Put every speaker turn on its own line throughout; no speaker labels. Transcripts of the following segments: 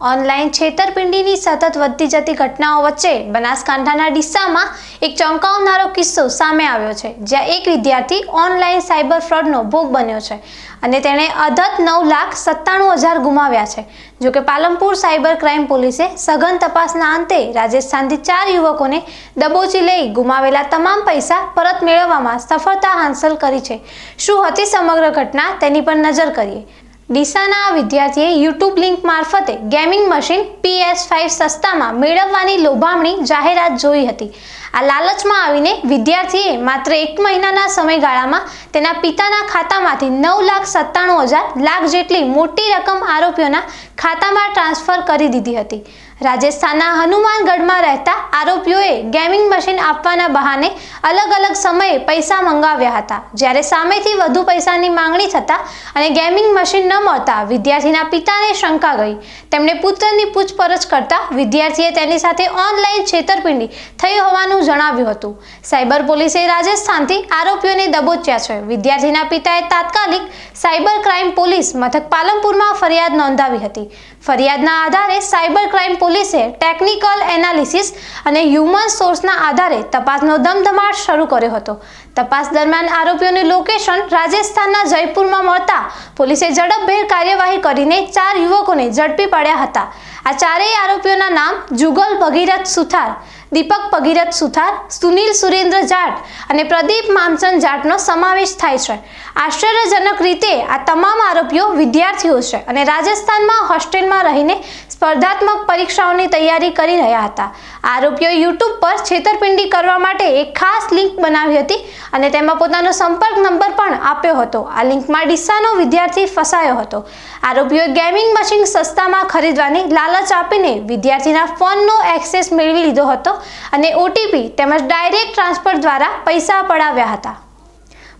Online છેતરપિંડીની સતત વધતી જતી ઘટનાઓ વચ્ચે બનાસકાંઠાના ડીસામાં એક ચોંકાવનારો કિસ્સો સામે આવ્યો છે, જ્યાં એક વિદ્યાર્થી ઓનલાઈન સાયબર ફ્રોડનો ભોગ બન્યો છે અને તેણે અધત નવ લાખ સત્તાણું હજાર ગુમાવ્યા છે. જોકે પાલનપુર સાયબર ક્રાઇમ પોલીસે સઘન તપાસના અંતે રાજસ્થાનથી ચાર યુવકોને દબોચી લઈ ગુમાવેલા તમામ પૈસા પરત મેળવવામાં સફળતા હાંસલ કરી છે. શું હતી સમગ્ર ઘટના તેની પર નજર કરીએ. ડીસાના વિદ્યાર્થીએ યુટ્યુબ લિંક મારફતે ગેમિંગ મશીન પીએસ ફાઇવ સસ્તામાં મેળવવાની લોભામણી જાહેરાત જોઈ હતી. આ લાલચમાં આવીને વિદ્યાર્થીએ માત્ર એક મહિનાના સમયગાળામાં તેના પિતાના ખાતામાંથી નવ લાખ સત્તાણું હજાર લાખ જેટલી મોટી રકમ આરોપીઓના ખાતામાં ટ્રાન્સફર કરી દીધી હતી. રાજસ્થાનના હનુમાનગઢમાં રહેતા આરોપીઓએ ગેમિંગ મશીન આપવાના બહાને અલગ અલગ સમયે પૈસા મંગાવ્યા હતા. જ્યારે સામેથી વધુ પૈસાની માંગણી થતાં અને ગેમિંગ મશીન ન મળતા વિદ્યાર્થીના પિતાને શંકા ગઈ. તેમણે પુત્રની પૂછપરછ કરતા વિદ્યાર્થીએ તેની સાથે ઓનલાઈન છેતરપિંડી થઈ હોવાનું જણાવ્યું હતું. સાયબર પોલીસે રાજસ્થાનથી આરોપીઓને દબોચ્યા છે. વિદ્યાર્થીના પિતાએ તાત્કાલિક સાયબર ક્રાઇમ પોલીસ મથક પાલનપુરમાં ફરિયાદ નોંધાવી હતી. ફરિયાદના આધારે સાયબર ક્રાઇમ પોલીસે ટેકનિકલ એનાલિસિસ અને હ્યુમન સોર્સના આધારે તપાસનો ધમધમાટ શરૂ કર્યો હતો. તપાસ દરમિયાન આરોપીઓનું લોકેશન રાજસ્થાનના જયપુરમાં મળતા પોલીસે ઝડપભેર કાર્યવાહી કરીને ચાર યુવકોને ઝડપી પાડ્યા હતા. આ ચારેય આરોપીઓના નામ જુગલ ભગીરથ સુથાર દીપક ભગીરથ સુથાર, સુનિલ સુરેન્દ્ર જાટ અને પ્રદીપ મામચંદ જાટનો સમાવેશ થાય છે. આશ્ચર્યજનક રીતે આ તમામ આરોપીઓ વિદ્યાર્થીઓ છે અને રાજસ્થાનમાં હોસ્ટેલમાં રહીને સ્પર્ધાત્મક પરીક્ષાઓની તૈયારી કરી રહ્યા હતા. આરોપીઓ યુટ્યુબ પર છેતરપિંડી કરવા માટે એક ખાસ લિંક બનાવી હતી અને તેમાં પોતાનો સંપર્ક નંબર પણ આપ્યો હતો. આ લિંકમાં ડીસાનો વિદ્યાર્થી ફસાયો હતો. આરોપીઓએ ગેમિંગ મશીન સસ્તામાં ખરીદવાની લાલચ આપીને વિદ્યાર્થીના ફોનનો એક્સેસ મેળવી લીધો હતો અને ઓટીપી તેમજ ડાયરેક્ટ ટ્રાન્સફર દ્વારા પૈસા પડાવ્યા હતા.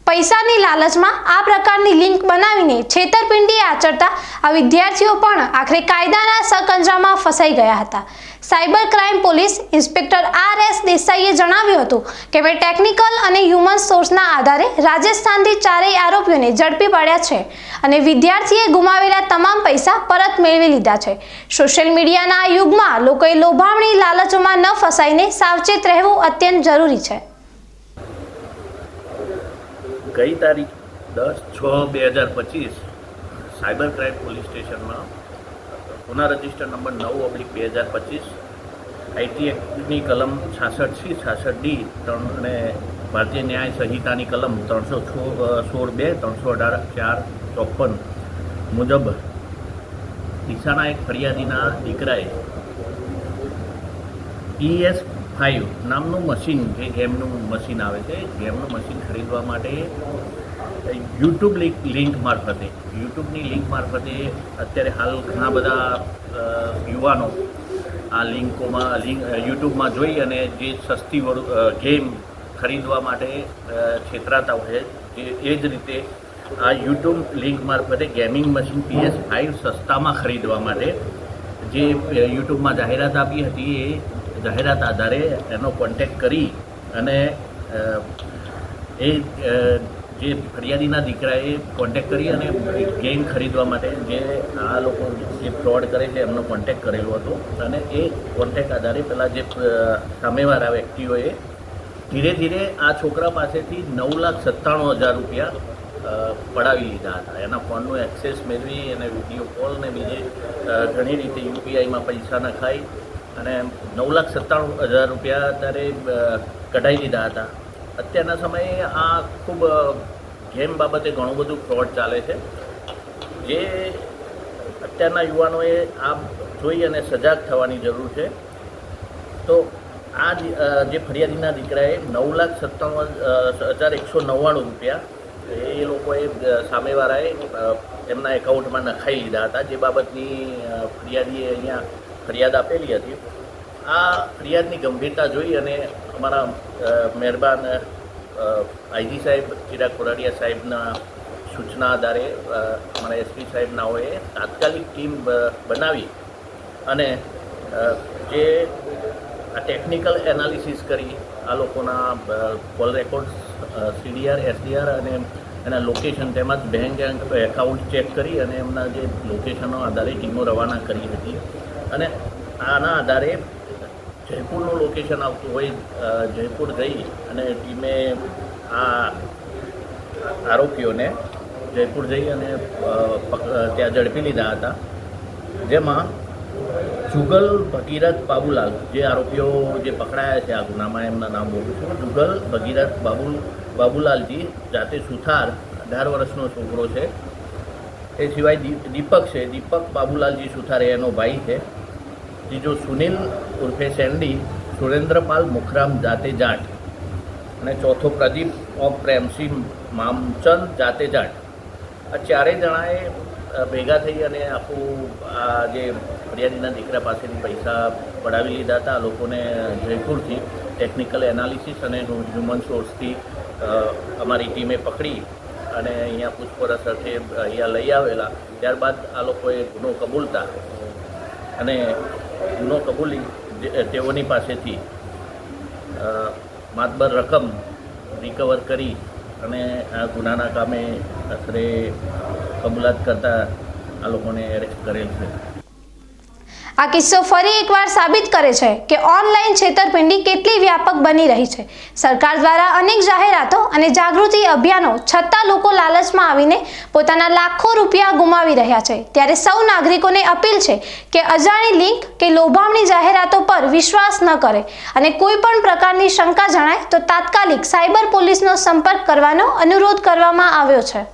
પૈસાની લાલચમાં આ પ્રકારની લિંક બનાવીને છેતરપિંડી આચરતા આ વિદ્યાર્થીઓ પણ આખરે કાયદાના સકંજામાં ફસાઈ ગયા હતા. Cyber crime police inspector R S દેસાઈએ જણાવ્યું હતું કે મેં ટેકનિકલ અને હ્યુમન સોર્સના આધારે રાજસ્થાનથી ચારેય આરોપીઓને ઝડપી પાડ્યા છે અને વિદ્યાર્થીએ ગુમાવેલા તમામ પૈસા પરત મેળવી લીધા છે. સોશિયલ મીડિયાના યુગમાં લોકોએ લોભામણી લાલચોમાં ન ફસાઈને સાવચેત રહેવું અત્યંત જરૂરી છે.
ગઈ તારીખ દસ છ બે હજાર પચીસ સાયબર ક્રાઇમ પોલીસ સ્ટેશનમાં ગુના રજિસ્ટર નંબર નવ ઓબ્લિક બે હજાર પચીસ આઈટી એક્ટની કલમ છાસઠ સી, છાસઠ ડી, ત્રણ અને ભારતીય ન્યાય સંહિતાની કલમ ત્રણસો સોળ બે, ત્રણસો અઢાર, ચાર, ચોપન મુજબ ડીસાના એક ફરિયાદીના દીકરાએ પીએસ ફાઇવ નામનું મશીન જે ગેમનું મશીન આવે છે. ગેમનું મશીન ખરીદવા માટે યુટ્યુબ લિંક લિંક મારફતે યુટ્યુબની લિંક મારફતે અત્યારે હાલ ઘણા બધા યુવાનો આ લિંકોમાં, લિંક યુટ્યુબમાં જોઈ અને જે સસ્તી ગેમ ખરીદવા માટે છેતરાતા હોય છે, એ જ રીતે આ યુટ્યુબ લિંક મારફતે ગેમિંગ મશીન પીએસ ફાઇવ સસ્તામાં ખરીદવા માટે જે યુટ્યુબમાં જાહેરાત આપી હતી એ જાહેરાત આધારે એનો કોન્ટેક્ટ કરી અને એ જે ફરિયાદીના દીકરાએ કોન્ટેક્ટ કરી અને ગેમ ખરીદવા માટે જે આ લોકો જે ફ્રોડ કરે છે એમનો કોન્ટેક્ટ કરેલો હતો. અને એ કોન્ટેક્ટ આધારે પેલા જે સામેવાળા વ્યક્તિઓએ ધીરે ધીરે આ છોકરા પાસેથી નવ લાખ સત્તાણું હજાર રૂપિયા પડાવી લીધા હતા. એના ફોનનું એક્સેસ મેળવી અને વીડિયો કોલ ને બીજે ઘણી રીતે યુપીઆઈમાં પૈસા નખાઈ અને નવ લાખ સત્તાણું હજાર રૂપિયા અત્યારે કઢાઈ લીધા હતા. અત્યારના સમયે આ ખૂબ ગેમ બાબતે ઘણું બધું ફ્રોડ ચાલે છે. જે અત્યારના યુવાનોએ આ જોઈ અને સજાગ થવાની જરૂર છે. તો આ જે ફરિયાદીના દીકરાએ નવ લાખ સત્તાણું હજાર એકસો નવ્વાણું રૂપિયા એ લોકોએ સામેવાળાએ એમના એકાઉન્ટમાં નખાઈ લીધા હતા. જે બાબતની ફરિયાદીએ અહીંયા ફરિયાદ આપેલી હતી. આ ફરિયાદની ગંભીરતા જોઈ અને અમારા મહેરબાન આઈજી સાહેબ, ચિરાગ કોરાડિયા સાહેબના સૂચના આધારે અમારા એસપી સાહેબનાઓએ તાત્કાલિક ટીમ બનાવી અને જે આ ટેકનિકલ એનાલિસિસ કરી આ લોકોના કોલ રેકોર્ડ સીડીઆર એસડીઆર અને એના લોકેશન તેમજ બેંક એકાઉન્ટ ચેક કરી અને એમના જે લોકેશનો આધારે ટીમો રવાના કરી હતી. અને આના આધારે જયપુરનું લોકેશન આવતું હોય જયપુર જઈ અને ટીમે આ આરોપીઓને જયપુર જઈ અને ત્યાં ઝડપી લીધા હતા. જેમાં જુગલ ભગીરથ બાબુલાલ, જે આરોપીઓ જે પકડાયા છે, આ ગુનામાં એમના નામ બોલું છું, જુગલ ભગીરથ બાબુ બાબુલાલજી જાતે સુથાર, અઢાર વર્ષનો છોકરો છે. એ સિવાય દીપક છે. દીપક બાબુલાલજી સુથારે એનો ભાઈ છે. ત્રીજો સુનિલ ઉર્ફે સેન્ડી સુરેન્દ્રપાલ મુખરામ જાતે જાટ. અને ચોથો પ્રદીપ ઓફ પ્રેમસિંહ મામચંદ જાતે જાટ. આ ચારેય જણાએ ભેગા થઈ અને આખું, આ જે ફરિયાદીના દીકરા પાસેથી પૈસા પડાવી લીધા હતા, આ લોકોને જયપુરથી. ટેકનિકલ એનાલિસિસ અને હ્યુમન સોર્સથી અમારી ટીમે પકડી. અને અહીંયા પૂછપરછ અર્થે અહીંયા લઈ આવેલા. ત્યારબાદ આ લોકોએ ગુનો કબૂલતા અને ગુનો કબૂલી તેઓની પાસેથી માતબર રકમ રિકવર કરી અને આ ગુનાના કામે આશરે કબૂલાત કરતા આ લોકોને એરેસ્ટ કરેલ છે.
આ કિસ્સો ફરી એકવાર સાબિત કરે છે કે ઓનલાઈન છેતરપિંડી કેટલી વ્યાપક બની રહી છે. સરકાર દ્વારા અનેક જાહેરાતો અને જાગૃતિ અભિયાનો છતાં લોકો લાલચમાં આવીને પોતાના લાખો રૂપિયા ગુમાવી રહ્યા છે. ત્યારે સૌ નાગરિકોને અપીલ છે કે અજાણી લિંક કે લોભામણી જાહેરાતો પર વિશ્વાસ ન કરે અને કોઈ પણ પ્રકારની શંકા જણાય તો તાત્કાલિક સાયબર પોલીસનો સંપર્ક કરવાનો અનુરોધ કરવામાં આવ્યો છે.